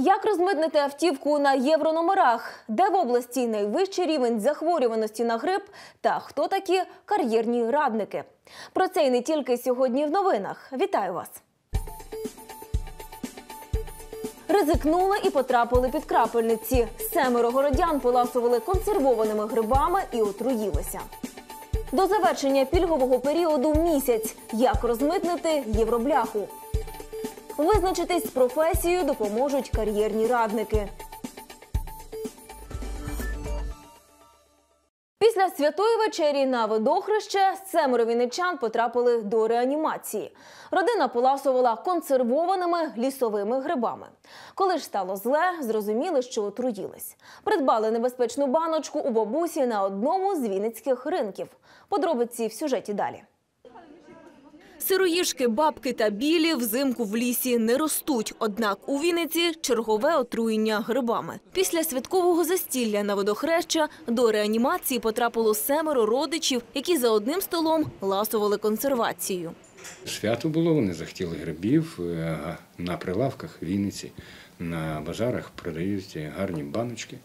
Як розмитнити автівку на єврономерах? Де в області найвищий рівень захворюваності на грип? Та хто такі кар'єрні радники? Про це і не тільки сьогодні в новинах. Вітаю вас! Ризикнули і потрапили під крапельниці. Семеро городян поласували консервованими грибами і отруїлися. До завершення пільгового періоду місяць. Як розмитнити євробляху? Визначитись з професією допоможуть кар'єрні радники. Після святої вечері на водохреще семеро вінничан потрапили до реанімації. Родина поласувала консервованими лісовими грибами. Коли ж стало зле, зрозуміли, що отруїлись. Придбали небезпечну баночку у бабусі на одному з вінницьких ринків. Подробиці в сюжеті далі. Сироїшки, бабки та білі взимку в лісі не ростуть. Однак у Вінниці чергове отруєння грибами. Після святкового застілля на водохреща до реанімації потрапило семеро родичів, які за одним столом ласували консервацію. Свято було, вони захотіли грибів. е, На прилавках в Вінниці, на базарах продають гарні баночки.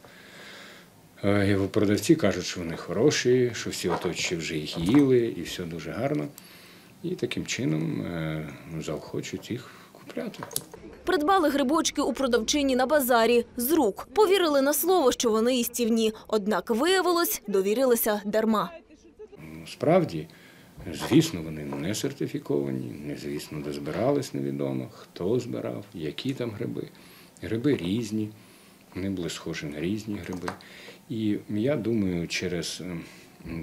Е, продавці кажуть, що вони хороші, що всі оточі вже їх їли, і все дуже гарно. І таким чином е, зал хочуть їх купляти. Придбали грибочки у продавчині на базарі з рук. Повірили на слово, що вони їстівні. Однак виявилось, довірилися дарма. Ну, Справді, звісно, вони не сертифіковані, не звісно, де збирались невідомо, хто збирав, які там гриби. Гриби різні, вони були схожі на різні гриби. І я думаю, через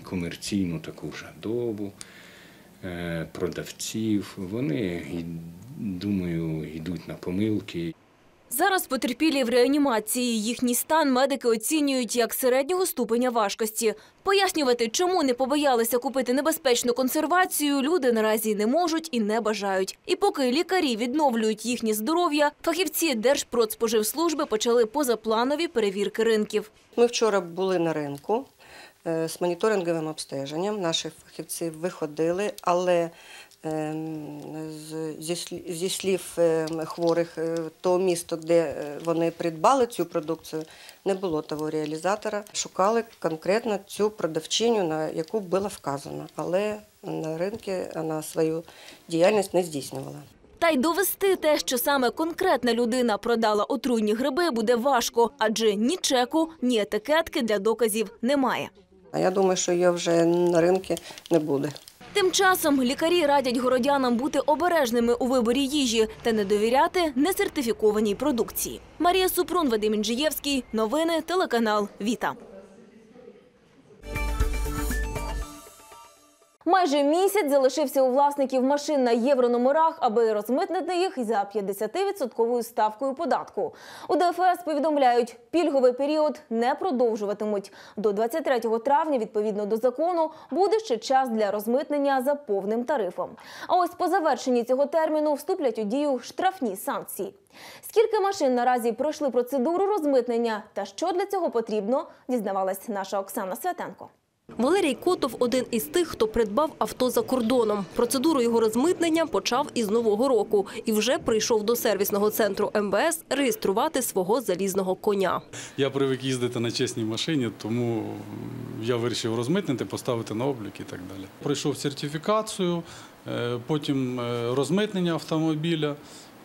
комерційну таку жадобу продавців, вони, думаю, йдуть на помилки. Зараз потерпілі в реанімації. Їхній стан медики оцінюють як середнього ступеня важкості. Пояснювати, чому не побоялися купити небезпечну консервацію, люди наразі не можуть і не бажають. І поки лікарі відновлюють їхнє здоров'я, фахівці Держпродспоживслужби почали позапланові перевірки ринків. Ми вчора були на ринку е, з моніторинговим обстеженням. Наші фахівці виходили, але ем, зі слі- зі слів ем, хворих, е, того місто, де е, вони придбали цю продукцію, не було того реалізатора. Шукали конкретно цю продавчиню, на яку було вказано, але на ринку вона свою діяльність не здійснювала. Та й довести те, що саме конкретна людина продала отруйні гриби, буде важко, адже ні чеку, ні етикетки для доказів немає. А я думаю, що її вже на ринку не буде. Тим часом лікарі радять городянам бути обережними у виборі їжі та не довіряти несертифікованій продукції. Марія Супрун, Вадим Інжиєвський. Новини телеканал Віта. Майже місяць залишився у власників машин на єврономерах, аби розмитнити їх за 50% ставкою податку. У ДФС повідомляють, пільговий період не продовжуватимуть. До 23 травня, відповідно до закону, буде ще час для розмитнення за повним тарифом. А ось по завершенні цього терміну вступлять у дію штрафні санкції. Скільки машин наразі пройшли процедуру розмитнення та що для цього потрібно, дізнавалась наша Оксана Святенко. Валерій Котов один із тих, хто придбав авто за кордоном. Процедуру його розмитнення почав із нового року і вже прийшов до сервісного центру МВС реєструвати свого залізного коня. Я привик їздити на чесній машині, тому я вирішив розмитнити, поставити на облік і так далі. Пройшов сертифікацію, е, потім е, розмитнення автомобіля.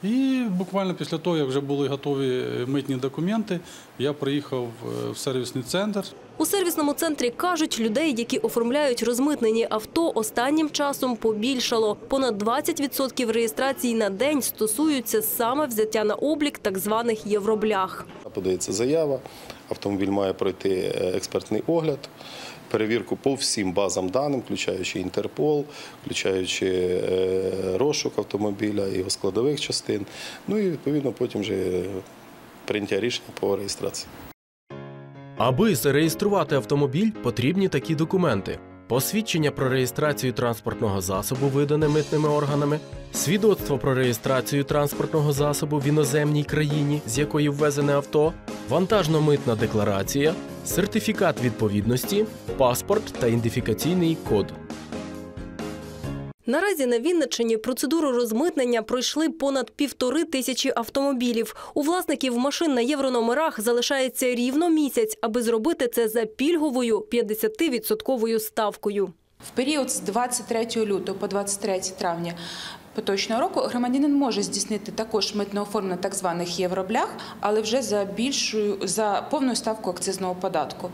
І буквально після того, як вже були готові е, митні документи, я приїхав е, в сервісний центр. У сервісному центрі кажуть, людей, які оформляють розмитнені авто, останнім часом побільшало. Понад 20% реєстрацій на день стосуються саме взяття на облік так званих євроблях. Подається заява, автомобіль має пройти е, експертний огляд, перевірку по всім базам даним, включаючи Інтерпол, включаючи е, розшук автомобіля, його складових частин. Ну і відповідно потім вже прийняття рішення по реєстрації. Аби зареєструвати автомобіль, потрібні такі документи: посвідчення про реєстрацію транспортного засобу, видане митними органами, свідоцтво про реєстрацію транспортного засобу в іноземній країні, з якої ввезене авто, вантажно-митна декларація, сертифікат відповідності, паспорт та ідентифікаційний код. Наразі на Вінниччині процедуру розмитнення пройшли понад півтори тисячі автомобілів. У власників машин на єврономерах залишається рівно місяць, аби зробити це за пільговою 50-відсотковою ставкою. В період з 23 лютого по 23 травня поточного року громадянин може здійснити також митне оформлення так званих євроблях, але вже за більшою за повною ставкою акцизного податку.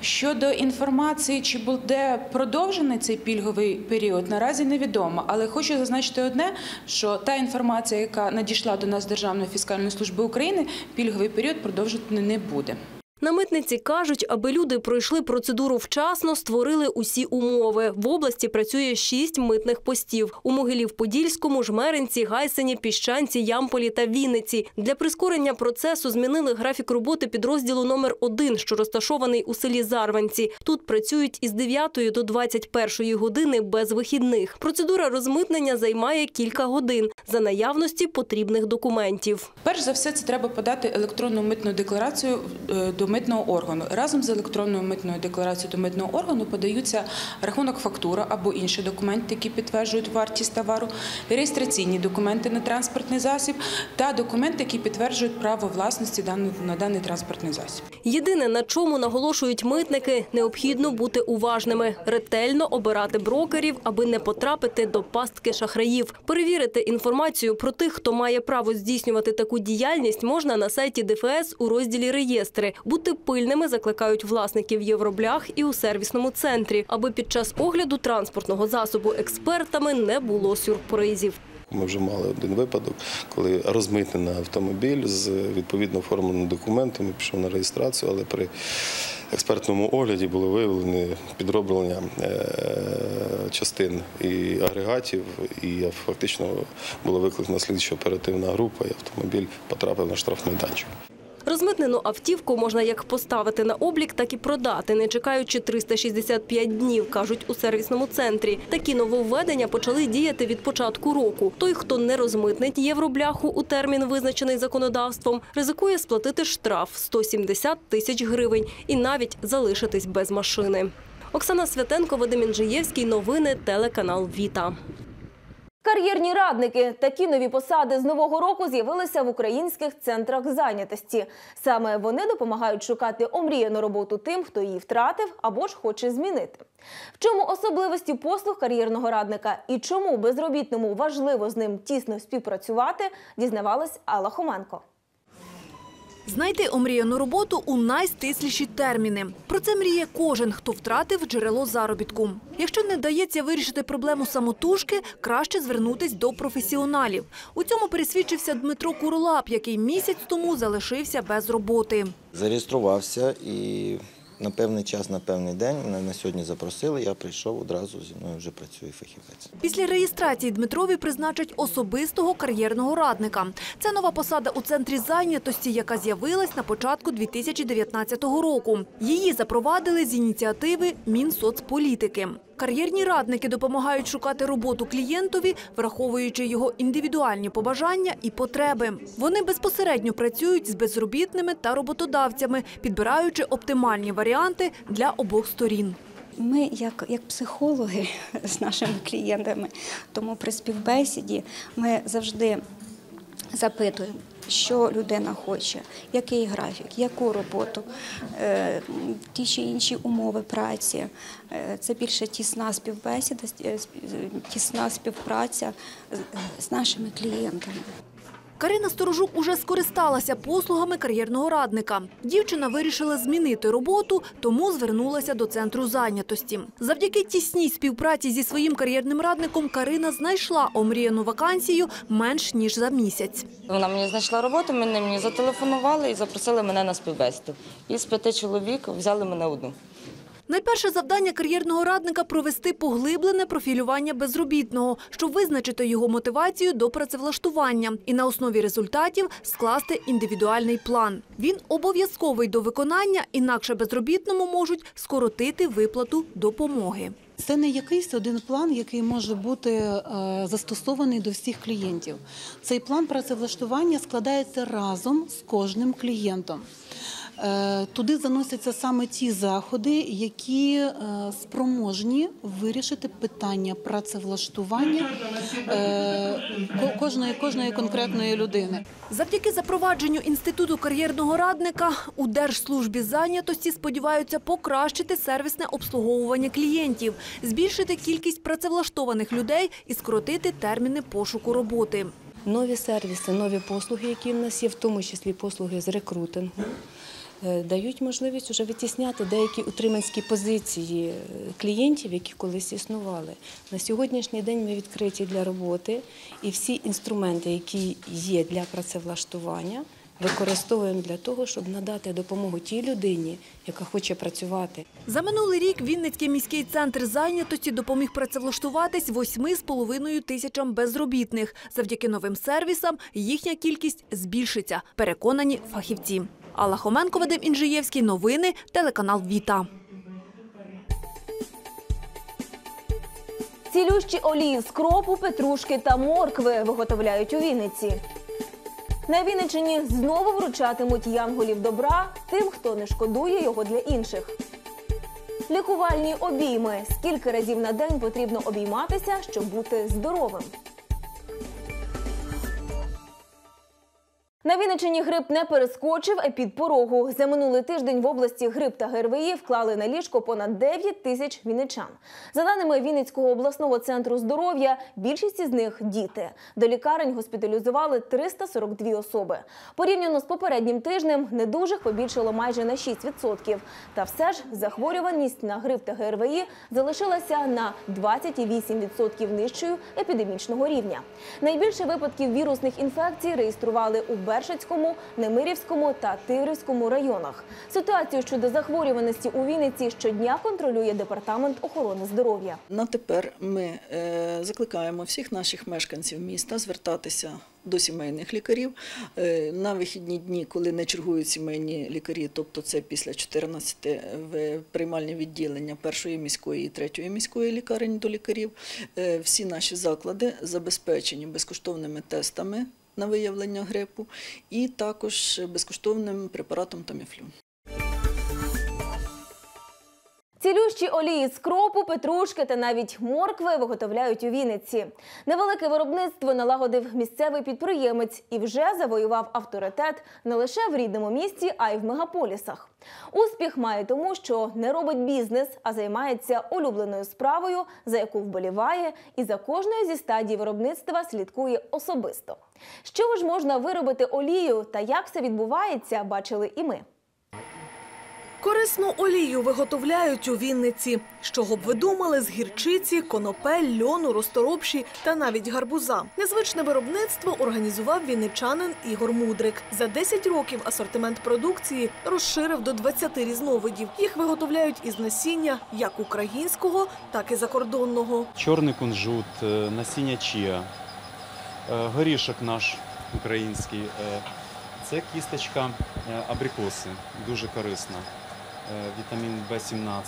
Щодо інформації, чи буде продовжений цей пільговий період, наразі невідомо. Але хочу зазначити одне, що та інформація, яка надійшла до нас Державної фіскальної служби України, пільговий період продовжити не буде. На митниці кажуть, аби люди пройшли процедуру вчасно, створили усі умови. В області працює шість митних постів у Могилів-Подільському, Жмеринці, Гайсені, Піщанці, Ямполі та Вінниці. Для прискорення процесу змінили графік роботи підрозділу номер 1 що розташований у селі Зарванці. Тут працюють із 9 до 21 години без вихідних. Процедура розмитнення займає кілька годин за наявності потрібних документів. Перш за все, це треба подати електронну митну декларацію е, до митного органу. Разом з електронною митною декларацією до митного органу подаються рахунок фактура або інші документи, які підтверджують вартість товару, реєстраційні документи на транспортний засіб та документи, які підтверджують право власності на даний транспортний засіб. Єдине, на чому наголошують митники, необхідно бути уважними, ретельно обирати брокерів, аби не потрапити до пастки шахраїв. Перевірити інформацію про тих, хто має право здійснювати таку діяльність, можна на сайті ДФС у розділі реєстри. Бути пильними закликають власників євроблях і у сервісному центрі, аби під час огляду транспортного засобу експертами не було сюрпризів. Ми вже мали один випадок, коли розмитнений автомобіль з відповідно оформленими документами, пішов на реєстрацію, але при експертному огляді було виявлені підроблення е, частин і агрегатів, і фактично була викликана слідчо оперативна група, і автомобіль потрапив на штрафмайданчик. Розмитнену автівку можна як поставити на облік, так і продати, не чекаючи 365 днів, кажуть у сервісному центрі. Такі нововведення почали діяти від початку року. Той, хто не розмитнить євробляху у термін, визначений законодавством, ризикує сплатити штраф 170 тисяч гривень і навіть залишитись без машини. Оксана Святенко, Вадим Інжиєвський. Новини телеканал Віта. Кар'єрні радники такі нові посади з нового року з'явилися в українських центрах зайнятості. Саме вони допомагають шукати омріяну роботу тим, хто її втратив або ж хоче змінити. В чому особливості послуг кар'єрного радника і чому безробітному важливо з ним тісно співпрацювати, дізнавалась Алла Хоменко. Знайти омріяну роботу у найстисліші терміни. Про це мріє кожен, хто втратив джерело заробітку. Якщо не вдається вирішити проблему самотужки, краще звернутись до професіоналів. У цьому пересвідчився Дмитро Курлап, який місяць тому залишився без роботи. Зареєструвався і на певний час, на певний день мене на сьогодні запросили. Я прийшов одразу зі мною вже працює фахівець. Після реєстрації Дмитрові призначать особистого кар'єрного радника. Це нова посада у центрі зайнятості, яка з'явилась на початку 2019 року. Її запровадили з ініціативи Мінсоцполітики. Кар'єрні радники допомагають шукати роботу клієнтові, враховуючи його індивідуальні побажання і потреби. Вони безпосередньо працюють з безробітними та роботодавцями, підбираючи оптимальні варіанти для обох сторін. Ми, як, як психологи з нашими клієнтами, тому при співбесіді ми завжди запитуємо, що людина хоче, який графік, яку роботу, е, ті чи інші умови праці. Е, Це більше тісна співбесіда, е, тісна співпраця з- з нашими клієнтами. Карина Сторожук уже скористалася послугами кар'єрного радника. Дівчина вирішила змінити роботу, тому звернулася до центру зайнятості. Завдяки тісній співпраці зі своїм кар'єрним радником Карина знайшла омріяну вакансію менш ніж за місяць. Вона мені знайшла роботу, мене мені зателефонували і запросили мене на співбесіду. Із п'яти чоловік взяли мене одну. Найперше завдання кар'єрного радника провести поглиблене профілювання безробітного, щоб визначити його мотивацію до працевлаштування і на основі результатів скласти індивідуальний план. Він обов'язковий до виконання, інакше безробітному можуть скоротити виплату допомоги. Це не якийсь один план, який може бути е, застосований до всіх клієнтів. Цей план працевлаштування складається разом з кожним клієнтом. Е, Туди заносяться саме ті заходи, які е, спроможні вирішити питання працевлаштування е, кожної, кожної конкретної людини. Завдяки запровадженню інституту кар'єрного радника у Держслужбі зайнятості сподіваються покращити сервісне обслуговування клієнтів, збільшити кількість працевлаштованих людей і скоротити терміни пошуку роботи. Нові сервіси, нові послуги, які в нас є, в тому числі послуги з рекрутингу, дають можливість вже витісняти деякі утриманські позиції е, клієнтів, які колись існували. На сьогоднішній день ми відкриті для роботи, і всі інструменти, які є для працевлаштування, використовуємо для того, щоб надати допомогу тій людині, яка хоче працювати. За минулий рік Вінницький міський центр зайнятості допоміг працевлаштуватись 8,5 тисячам безробітних. Завдяки новим сервісам їхня кількість збільшиться, переконані фахівці. Алла Хоменко, Вадим Інжиєвський. Новини. Телеканал Віта. Цілющі олії з кропу, петрушки та моркви виготовляють у Вінниці. На Вінниччині знову вручатимуть янголів добра тим, хто не шкодує його для інших. Лікувальні обійми. Скільки разів на день потрібно обійматися, щоб бути здоровим? На Вінниччині грип не перескочив епідпорогу. За минулий тиждень в області грип та ГРВІ вклали на ліжко понад 9 тисяч вінничан. За даними Вінницького обласного центру здоров'я, більшість із них діти. До лікарень госпіталізували 342 особи. Порівняно з попереднім тижнем недужих побільшало майже на 6%. Та все ж захворюваність на грип та ГРВІ залишилася на 28% нижчою епідемічного рівня. Найбільше випадків вірусних інфекцій реєстрували у Бершицькому, Немирівському та Тиврівському районах. Ситуацію щодо захворюваності у Вінниці щодня контролює департамент охорони здоров'я. На тепер ми е, закликаємо всіх наших мешканців міста звертатися до сімейних лікарів Е, на вихідні дні, коли не чергують сімейні лікарі, тобто це після 14 в приймальні відділення першої міської і третьої міської лікарень до лікарів. Е, Всі наші заклади забезпечені безкоштовними тестами на виявлення грипу і також безкоштовним препаратом Таміфлю. Цілющі олії з кропу, петрушки та навіть моркви виготовляють у Вінниці. Невелике виробництво налагодив місцевий підприємець і вже завоював авторитет не лише в рідному місті, а й в мегаполісах. Успіх має тому, що не робить бізнес, а займається улюбленою справою, за яку вболіває, і за кожною зі стадій виробництва слідкує особисто. З чого ж можна виробити олію та як все відбувається, бачили і ми. Корисну олію виготовляють у Вінниці. З чого б ви думали, з гірчиці, конопель, льону, розторопші та навіть гарбуза. Незвичне виробництво організував вінничанин Ігор Мудрик. За 10 років асортимент продукції розширив до 20 різновидів. Їх виготовляють із насіння як українського, так і закордонного. чорний кунжут, е, насіння чія, горішок наш український. е, Це кісточка е, абрикоси, дуже корисна. е, Вітамін В17,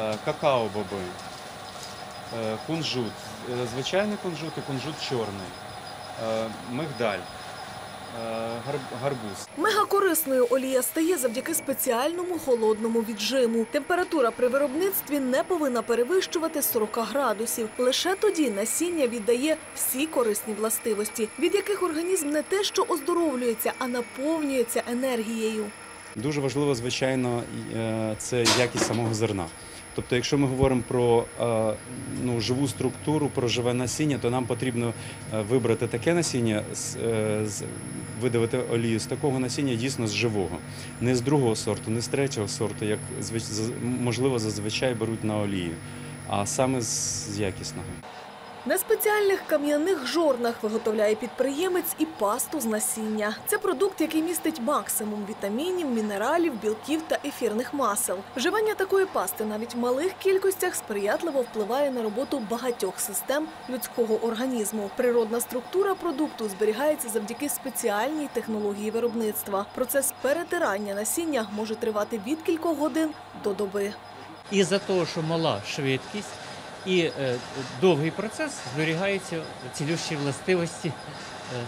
е, какао-боби, е, кунжут, е, звичайний кунжут і кунжут чорний, е, мигдаль, е, гарбуз. Мегакорисною олія стає завдяки спеціальному холодному віджиму. Температура при виробництві не повинна перевищувати 40 градусів. Лише тоді насіння віддає всі корисні властивості, від яких організм не те, що оздоровлюється, а наповнюється енергією. Дуже важливо, звичайно, е, це якість самого зерна. Тобто, якщо ми говоримо про е, ну, живу структуру, про живе насіння, то нам потрібно е, вибрати таке насіння, е, видавити олію з такого насіння дійсно з живого, не з другого сорту, не з третього сорту, як можливо зазвичай беруть на олію, а саме з якісного. На спеціальних кам'яних жорнах виготовляє підприємець і пасту з насіння. Це продукт, який містить максимум вітамінів, мінералів, білків та ефірних масел. Вживання такої пасти навіть в малих кількостях сприятливо впливає на роботу багатьох систем людського організму. Природна структура продукту зберігається завдяки спеціальній технології виробництва. Процес перетирання насіння може тривати від кількох годин до доби. І за того, що мала швидкість і е, довгий процес, зберігаються цілющі властивості е,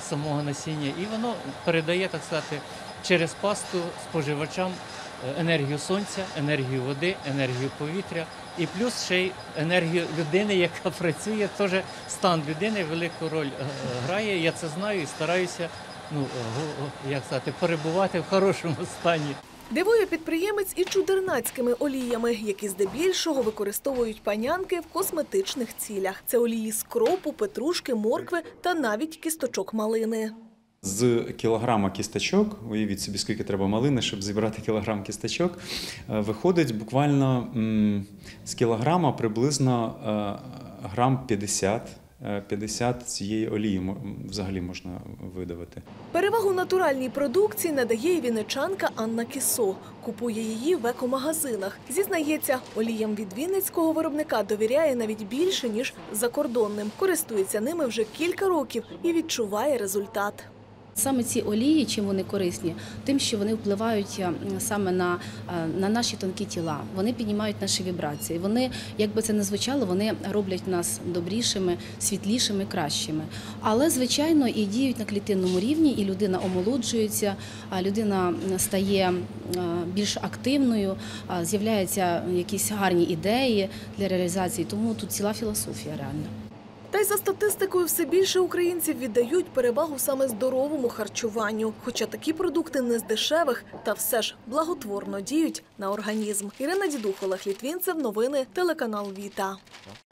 самого насіння, і воно передає, так сказати, через пасту споживачам е, енергію сонця, енергію води, енергію повітря і плюс ще й енергію людини, яка працює. Теж стан людини велику роль грає. Я це знаю і стараюся ну, як сказати, перебувати в хорошому стані. Дивує підприємець і чудернацькими оліями, які здебільшого використовують панянки в косметичних цілях. Це олії з кропу, петрушки, моркви та навіть кісточок малини. З кілограма кісточок, уявіть собі, скільки треба малини, щоб зібрати кілограм кісточок, е, виходить буквально з кілограма приблизно е, грам 50. Е, 50 цієї олії взагалі можна видавити. Перевагу натуральній продукції надає і вінничанка Анна Кісо. Купує її в екомагазинах. Зізнається, оліям від вінницького виробника довіряє навіть більше, ніж закордонним. Користується ними вже кілька років і відчуває результат. Саме ці олії, чим вони корисні, тим, що вони впливають е, саме на, е, на наші тонкі тіла. Вони піднімають наші вібрації. Вони, як би це не звучало, вони роблять нас добрішими, світлішими, кращими. Але, звичайно, і діють на клітинному рівні, і людина омолоджується, людина стає е, більш активною, з'являються якісь гарні ідеї для реалізації. Тому тут ціла філософія реально. Та й за статистикою все більше українців віддають перевагу саме здоровому харчуванню. Хоча такі продукти не з дешевих, та все ж благотворно діють на організм. Ірина Дідух, Олег Літвінцев, новини, телеканал Віта.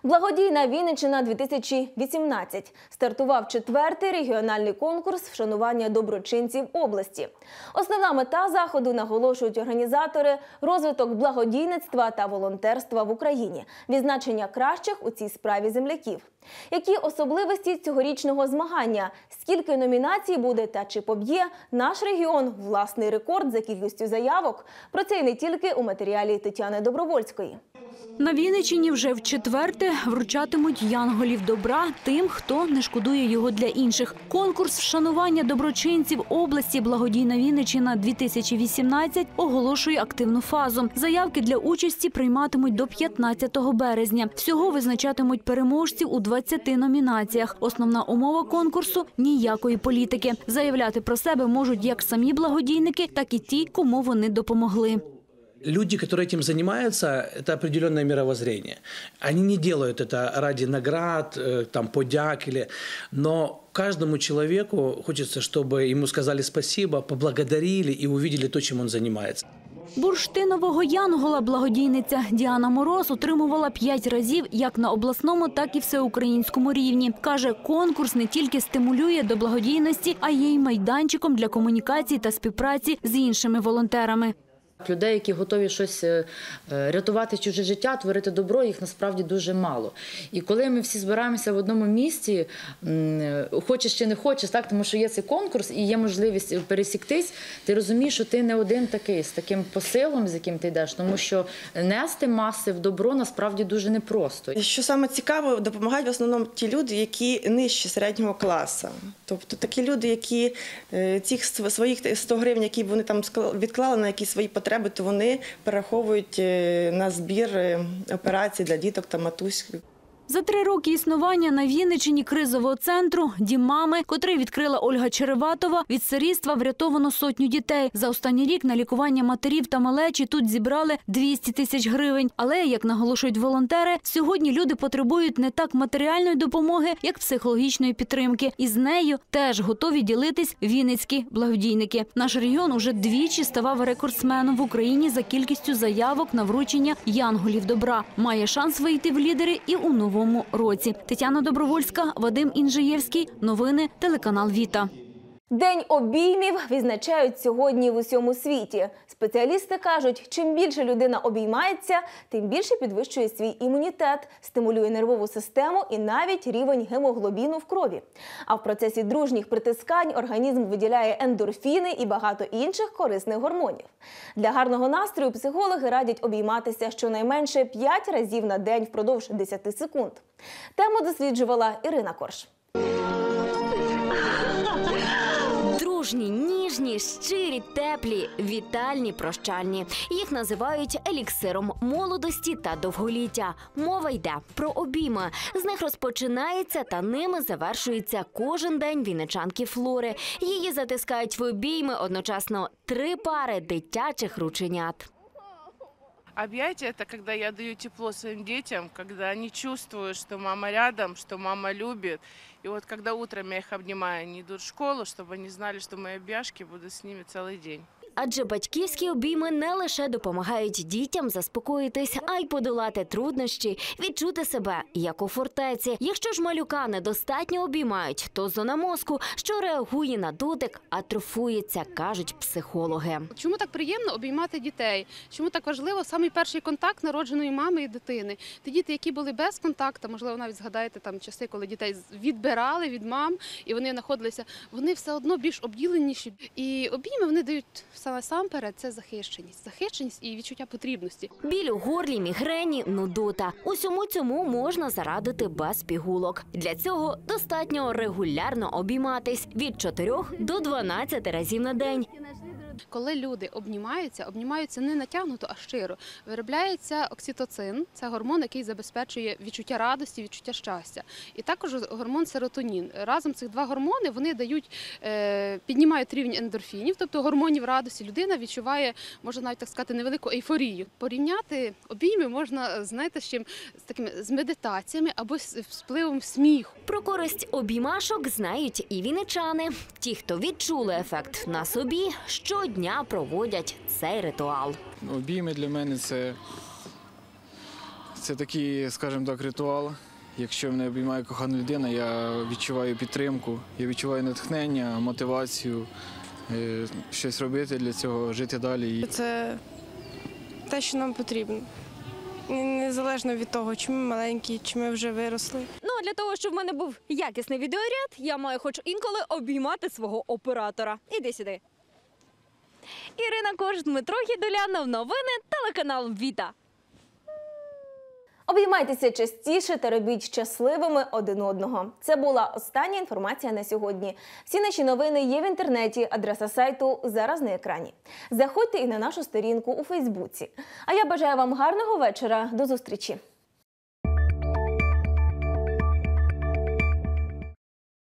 Благодійна Вінниччина 2018 стартував четвертий регіональний конкурс вшанування доброчинців області. Основна мета заходу наголошують організатори розвиток благодійництва та волонтерства в Україні, відзначення кращих у цій справі земляків. Які особливості цьогорічного змагання? Скільки номінацій буде та чи поб'є наш регіон власний рекорд за кількістю заявок? Про це й не тільки у матеріалі Тетяни Добровольської. На Вінниччині вже в четверте вручатимуть янголів добра тим, хто не шкодує його для інших. Конкурс вшанування доброчинців області Благодійна Вінниччина 2018 оголошує активну фазу. Заявки для участі прийматимуть до 15 березня. Всього визначатимуть переможців у 20 номінаціях. Основна умова конкурсу ніякої політики. Заявляти про себе можуть як самі благодійники, так і ті, кому вони допомогли Люди, которые этим занимаются, это определенное мировоззрение. Они не делают это ради наград, э, там, подяк или... Но каждому человеку хочется, чтобы ему сказали спасибо, поблагодарили и увидели то, чем он занимается. Бурштинового янгола благодійниця Діана Мороз отримувала п'ять разів як на обласному, так і всеукраїнському рівні. Каже, конкурс не тільки стимулює до благодійності, а є й майданчиком для комунікації та співпраці з іншими волонтерами. Людей, які готові щось е, е, рятувати чуже життя, творити добро, їх насправді дуже мало. І коли ми всі збираємося в одному місці, хочеш чи не хочеш, так тому що є цей конкурс і є можливість пересіктись, ти розумієш, що ти не один такий з таким посилом, з яким ти йдеш, тому що нести маси в добро насправді дуже непросто. Що саме цікаво, допомагають в основному ті люди, які нижче середнього класу. Тобто такі люди, які е, цих своїх 100 гривень, які вони там відклали на якісь свої потреби, то вони перераховують е, на збір е, операцій для діток та матусь. За три роки існування на Вінниччині кризового центру «Дім мами», котрий відкрила Ольга Череватова, від сирітства врятовано сотню дітей. За останній рік на лікування матерів та малечі тут зібрали 200 тисяч гривень. Але, як наголошують волонтери, сьогодні люди потребують не так матеріальної допомоги, як психологічної підтримки. І з нею теж готові ділитись вінницькі благодійники. Наш регіон уже двічі ставав рекордсменом в Україні за кількістю заявок на вручення янголів добра. Має шанс вийти в лідери і у новому році. Тетяна Добровольська, Вадим Інжиєвський. Новини телеканал Віта. День обіймів відзначають сьогодні в усьому світі. Спеціалісти кажуть, чим більше людина обіймається, тим більше підвищує свій імунітет, стимулює нервову систему і навіть рівень гемоглобіну в крові. А в процесі дружніх притискань організм виділяє ендорфіни і багато інших корисних гормонів. Для гарного настрою психологи радять обійматися щонайменше 5 разів на день впродовж 10 секунд. Тему досліджувала Ірина Корж. Дружні, ніжні, щирі, теплі, вітальні, прощальні. Їх називають еліксиром молодості та довголіття. Мова йде про обійми. З них розпочинається та ними завершується кожен день вінничанки Флори. Її затискають в обійми одночасно три пари дитячих рученят. Объятия – это когда я даю тепло своим детям, когда они чувствуют, что мама рядом, что мама любит. И вот когда утром я их обнимаю, они идут в школу, чтобы они знали, что мои объяшки будут с ними целый день. Адже батьківські обійми не лише допомагають дітям заспокоїтись, а й подолати труднощі, відчути себе як у фортеці. Якщо ж малюка недостатньо обіймають, то зона мозку, що реагує на дотик, атрофується, кажуть психологи. Чому так приємно обіймати дітей? Чому так важливо самий перший контакт народженої мами і дитини? Ті діти, які були без контакту, можливо, навіть згадаєте там часи, коли дітей відбирали від мам, і вони знаходилися, вони все одно більш обділеніші. І обійми вони дають насамперед це захищеність, захищеність і відчуття потрібності. Біль у горлі, мігрені, нудота. Усьому цьому можна зарадити без пігулок. Для цього достатньо регулярно обійматись від 4 до 12 разів на день. Коли люди обнімаються, обнімаються не натягнуто, а щиро. Виробляється окситоцин, це гормон, який забезпечує відчуття радості, відчуття щастя. І також гормон серотонін. Разом цих два гормони вони дають, е, піднімають рівень ендорфінів, тобто гормонів радості. Людина відчуває, можна навіть так сказати, невелику ейфорію. Порівняти обійми можна, знаєте, з чим з такими з медитаціями або з впливом сміху. Про користь обіймашок знають і віничани. Ті, хто відчули ефект на собі, щодня проводять цей ритуал. Обійми для мене це, це такий, скажімо так, ритуал. Якщо мене обіймає кохана людина, я відчуваю підтримку, я відчуваю натхнення, мотивацію е, щось робити для цього, жити далі. Це те, що нам потрібно. Незалежно від того, чи ми маленькі, чи ми вже виросли. Ну а для того, щоб в мене був якісний відеоряд, я маю хоч інколи обіймати свого оператора. Іди сюди. Ірина Кош, Дмитро Гідулянов, новини, телеканал Віта. Обіймайтеся частіше та робіть щасливими один одного. Це була остання інформація на сьогодні. Всі наші новини є в інтернеті. Адреса сайту зараз на екрані. Заходьте і на нашу сторінку у Фейсбуці. А я бажаю вам гарного вечора. До зустрічі.